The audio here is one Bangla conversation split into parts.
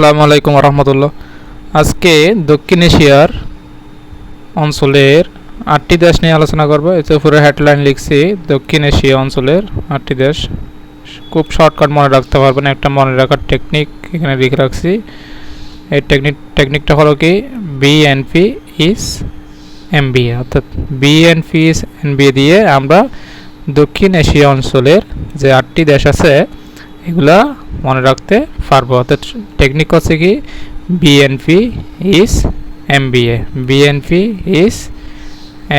আসসালামু আলাইকুম রহমতুল্লাহ আজকে দক্ষিণ এশিয়ার অঞ্চলের আটটি দেশ নিয়ে আলোচনা করব। এতে উপরে হেডলাইন লিখছি, দক্ষিণ এশিয়া অঞ্চলের আটটি দেশ। খুব শর্টকাট মনে রাখতে পারবেন, একটা মনে রাখার টেকনিক এখানে লিখে রাখছি। এই টেকনিক টেকনিকটা হলো কি? বিএনপি ইস এমবিএ অর্থাৎ বিএনপি ইস এনবিএ দিয়ে আমরা দক্ষিণ এশিয়া অঞ্চলের যে আটটি দেশ আছে এগুলা মনে রাখতে পারব। অর্থাৎ টেকনিক হচ্ছে কি BNP is MBA BNP is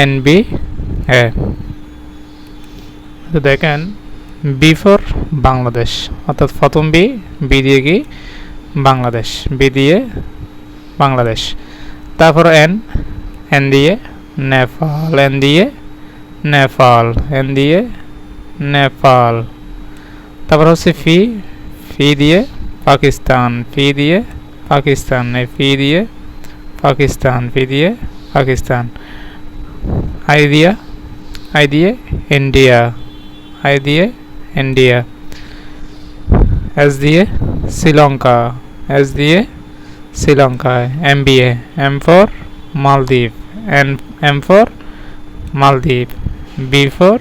N B A তো দেখেন বি ফর বাংলাদেশ। অর্থাৎ প্রথম বি বি দিয়ে কি, বাংলাদেশ। বি দিয়ে বাংলাদেশ। তারপর এন এন দিয়ে নেপাল। এন দিয়ে নেপাল। এন দিয়ে নেপাল। তারপর হচ্ছে ফি ফি দিয়ে পাকিস্তান, ফি দিয়ে পাকিস্তান ফি দিয়ে পাকিস্তান, ফি দিয়ে পাকিস্তান। আই দিয়া, আই দিয়ে ইন্ডিয়া, আই দিয়ে ইন্ডিয়া। এস দিয়ে শ্রীলঙ্কা, এস দিয়ে Sri Lanka, M B M for Maldives, N, M for Maldives, B for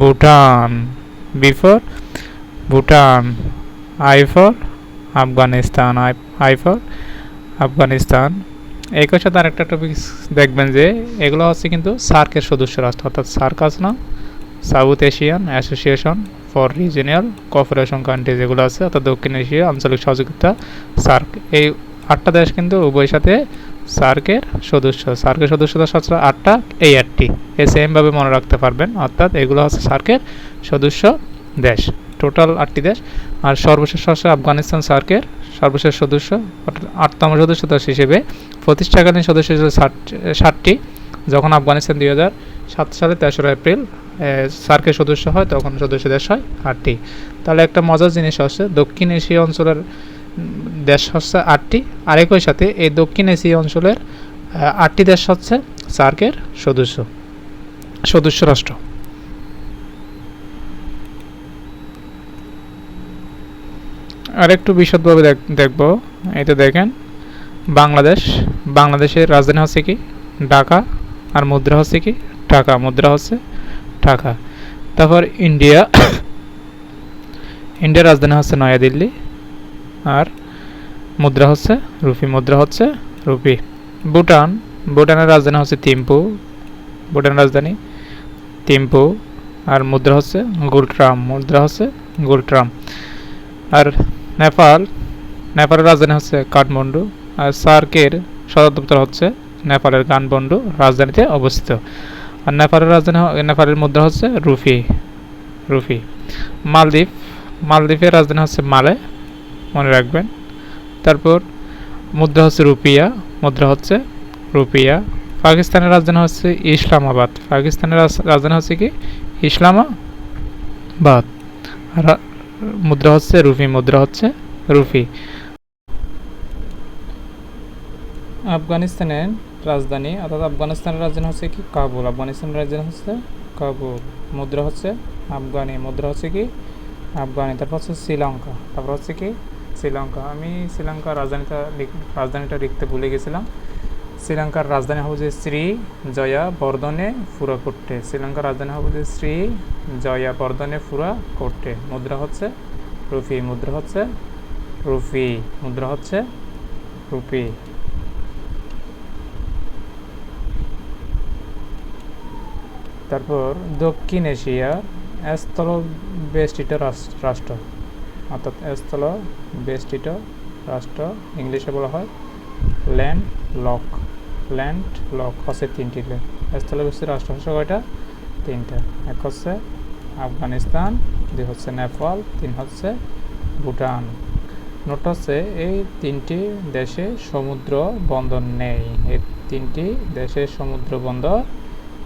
Bhutan, B for Bhutan I for Afghanistan I for Afghanistan একই সাথে আরেকটা টপিক দেখবেন যে এগুলো হচ্ছে কিন্তু সার্কের সদস্য রাষ্ট্র, অর্থাৎ সার্ক আছে না? South Asian association for regional cooperation country যেগুলো আছে, অর্থাৎ দক্ষিণ এশিয়া আঞ্চলিক সহযোগিতা সার্ক এই আটটা দেশ কিন্তু উভয় সাথে সার্কের সদস্য। সার্কের সদস্যতা সত্র আটটা, এই আটটি। এ সেমভাবে মনে রাখতে পারবেন, অর্থাৎ এগুলো হচ্ছে সার্কের সদস্য দেশ। টোটাল আটটি দেশ। আর সর্বশেষ সদস্য আফগানিস্তান সার্কের সর্বশেষ সদস্য আটতম সদস্য দেশ হিসেবে। প্রতিষ্ঠাকালীন সদস্য ছিল ষাটটি। যখন আফগানিস্তান দুই হাজার সাত সালে তেসরা এপ্রিল সার্কের সদস্য হয়, তখন সদস্য দেশ হয় আটটি। তাহলে একটা মজার জিনিস হচ্ছে, দক্ষিণ এশিয়া অঞ্চলের দেশ হচ্ছে আটটি। আর একই সাথে এই দক্ষিণ এশিয়া অঞ্চলের আটটি দেশ হচ্ছে সার্কের সদস্য সদস্য রাষ্ট্র। আর একটু বিশদভাবে দেখব। এটা দেখেন, বাংলাদেশ, বাংলাদেশের রাজধানী হচ্ছে কি? ঢাকা, আর মুদ্রা হচ্ছে কি? টাকা মুদ্রা হচ্ছে টাকা তারপর ইন্ডিয়া, ইন্ডিয়ার রাজধানী হচ্ছে নয়াদিল্লি, আর মুদ্রা হচ্ছে রুপি, মুদ্রা হচ্ছে রুপি। ভুটান, ভুটানের রাজধানী হচ্ছে থিম্পু, ভুটানের রাজধানী থিম্পু, আর মুদ্রা হচ্ছে গুলট্রাম, মুদ্রা হচ্ছে গুলট্রাম। আর নেপাল, নেপালের রাজধানী হচ্ছে কাঠমান্ডু, আর সার্কের সদর দপ্তর হচ্ছে নেপালের কাঠমান্ডু রাজধানীতে অবস্থিত। আর নেপালের রাজধানী নেপালের মুদ্রা হচ্ছে রুফি রুফি। মালদ্বীপ, মালদ্বীপের রাজধানী হচ্ছে মালে, মনে রাখবেন। তারপর মুদ্রা হচ্ছে রুপিয়া, মুদ্রা হচ্ছে রুপিয়া। পাকিস্তানের রাজধানী হচ্ছে ইসলামাবাদ, পাকিস্তানের রাজধানী হচ্ছে কি? ইসলামাবাদ। মুদ্রা হচ্ছে রুফি, মুদ্রা হচ্ছে রুফি। আফগানিস্তানের রাজধানী, অর্থাৎ আফগানিস্তানের রাজধানী হচ্ছে কি? কাবুল। আফগানিস্তানের রাজধানী হচ্ছে কাবুল। মুদ্রা হচ্ছে আফগানি। মুদ্রা হচ্ছে কি? আফগানি। তারপর হচ্ছে শ্রীলঙ্কা। তারপর হচ্ছে কি? শ্রীলঙ্কা। আমি শ্রীলঙ্কার রাজধানীটা রাজধানীটা লিখতে ভুলে গেছিলাম। শ্রীলঙ্কার রাজধানী হবে শ্রী জয়া বর্ধনে ফুরা করতে। শ্রীলঙ্কার রাজধানী হবে শ্রী জয়া বর্ধনে ফুরা করতে। মুদ্রা হচ্ছে রুফি মুদ্রা হচ্ছে রুফি মুদ্রা হচ্ছে রুপি। তারপর দক্ষিণ এশিয়া, স্থল বেষ্টিত রাষ্ট্র অর্থাৎ স্থল বেষ্টিত রাষ্ট্র, ইংলিশে বলা হয় ল্যান্ড লক ল্যান্ড লক হচ্ছে তিনটি স্থল বেষ্টিত রাষ্ট্র হচ্ছে কয়টা? তিনটা। এক হচ্ছে আফগানিস্তান, দুই হচ্ছে নেপাল, তিন হচ্ছে ভুটান। নোট হচ্ছে এই তিনটি দেশে সমুদ্র বন্দর নেই। এই তিনটি দেশে সমুদ্র বন্দর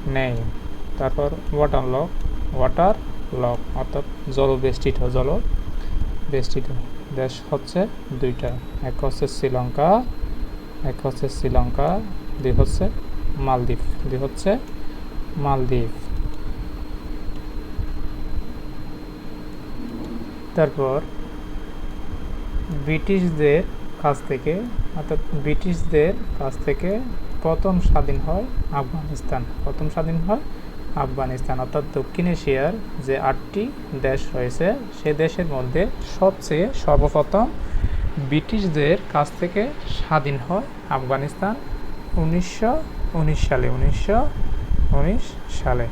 নেই। তারপর ওয়াটার লক ওয়াটার লক অর্থাৎ জলবেষ্টিত জল বেষ্টিত। দেশ হচ্ছে দুইটা। এক হচ্ছে শ্রীলঙ্কা, এক হচ্ছে শ্রীলঙ্কা দুই হচ্ছে মালদ্বীপ দুই হচ্ছে মালদ্বীপ। তারপর ব্রিটিশদের কাছ থেকে, অর্থাৎ ব্রিটিশদের কাছ থেকে প্রথম স্বাধীন হয় আফগানিস্তান। প্রথম স্বাধীন হয় আফগানিস্তান, অর্থাৎ দক্ষিণ এশিয়ার যে আটটি দেশ রয়েছে, সে দেশের মধ্যে সবচেয়ে সর্বপ্রথম ব্রিটিশদের কাছ থেকে স্বাধীন হয় আফগানিস্তান। উনিশশো উনিশ সালে উনিশশো উনিশ সালে।